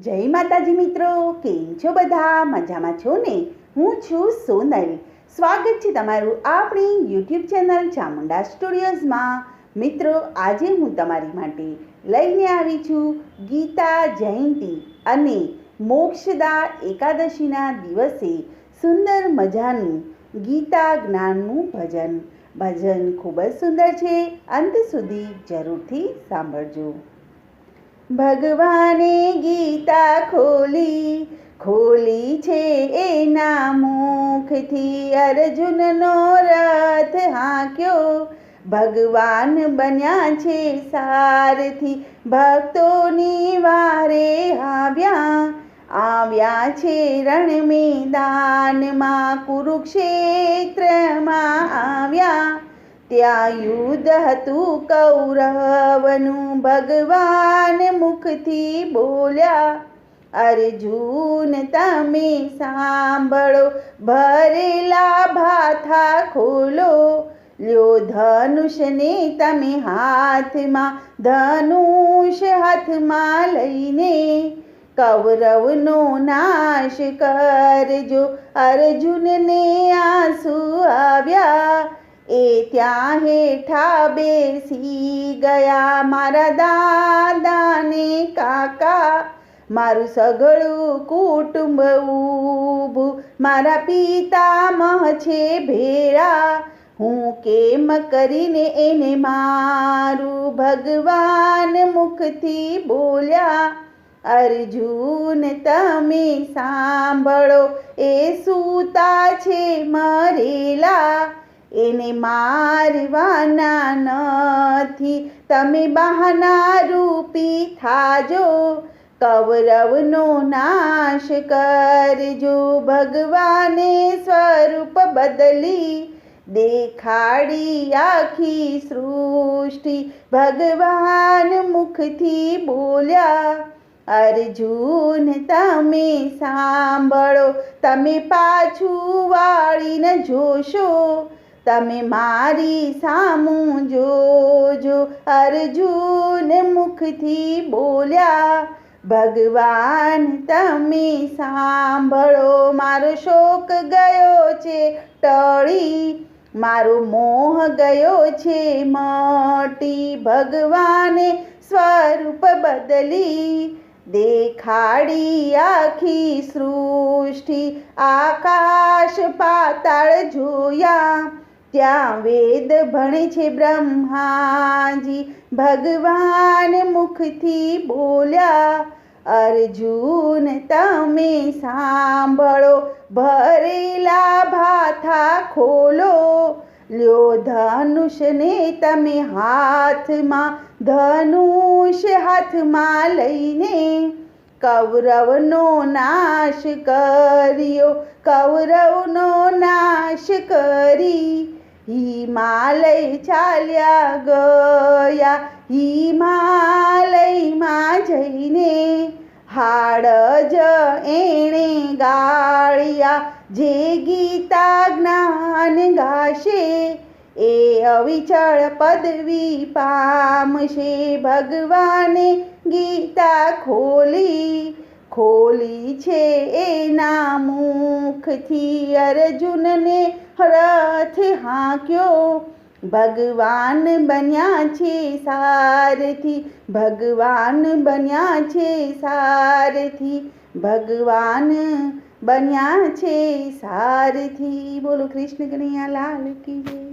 જય માતાજી મિત્રો, કેમ છો બધા? મજામાં છો ને? હું છું સોનલ. સ્વાગત છે તમારું આપણી યુટ્યુબ ચેનલ ચામુંડા સ્ટુડિયોઝમાં. મિત્રો, આજે હું તમારી માટે લઈને આવી છું ગીતા જયંતી અને મોક્ષદા એકાદશીના દિવસે સુંદર મજાનું ગીતા જ્ઞાનનું ભજન. ભજન ખૂબ જ સુંદર છે. અંત સુધી જરૂરથી સાંભળજો. ભગવાને ગીતા ખોલી ખોલી છે એના મુખથી અર્જુનનો રથ હાંક્યો. ભગવાન બન્યા છે સારથી, ભક્તોની વારે આવ્યા. આવ્યા છે રણ મેદાનમાં કુરુક્ષેત્રમાં. ત્યાં યુદ્ધ હતું કૌરવનું ભગવાન મુખથી બોલ્યા અર્જુન તમે સાંભળો ભરેલા ભાથા ખોલો લ્યો ધનુષને તમે હાથમાં ધનુષ હાથમાં લઈને કૌરવનો નાશ કરજો અર્જુનને આંસુ આવ્યા એ ત્યાં હેઠા બેસી ગયા મારા દાદાને કાકા. મારું સગળું કુટુંબ ઊભું, મારા પિતામહ છે ભેરા હું કેમ કરીને એને મારું ભગવાન મુખથી બોલ્યા? અર્જુન, તમે સાંભળો, એ સૂતા છે મરેલા. એને મારવાના નથી. તમે બહાના રૂપી થાજો, કૌરવનો નાશ કરજો. ભગવાને સ્વરૂપ બદલી દેખાડી આખી સૃષ્ટિ. ભગવાન મુખથી બોલ્યા, અર્જુન, તમે સાંભળો. તમે પાછું વાળીને જોશો. તમે મારી સામું જોજો. અર્જુન મુખથી બોલ્યા, ભગવાન, તમે સાંભળો, મારો શોક ગયો છે ટળી. મારો મોહ ગયો છે મટી. ભગવાને સ્વરૂપ બદલી. દેખાડી આખી સૃષ્ટિ. આકાશ પાતાળ જોયા. ત્યાં વેદ ભણે છે બ્રહ્માજી. ભગવાન મુખથી બોલ્યા, અર્જુન, તમે સાંભળો, ભરેલા ભાથા ખોલો. લ્યો ધનુષને તમે હાથમાં, ધનુષ હાથમાં લઈને કૌરવનો નાશ કર્યો, કૌરવનો નાશ કરી. હિમાલય ચાલ્યા ગયા. હિમાલયમાં જઈને હાડ જ એણે ગાળ્યા. જે ગીતા જ્ઞાન ગાશે, એ અવિચળ પદવી પામશે. ભગવાને ગીતા ખોલી ખોલી છે એના મુખથી અર્જુનને રથ હાંક્યો. ભગવાન બન્યા છે સારથી. ભગવાન બન્યા છે સારથી. ભગવાન બન્યા છે સારથી. બોલો કૃષ્ણ કનૈયા, લાલ કી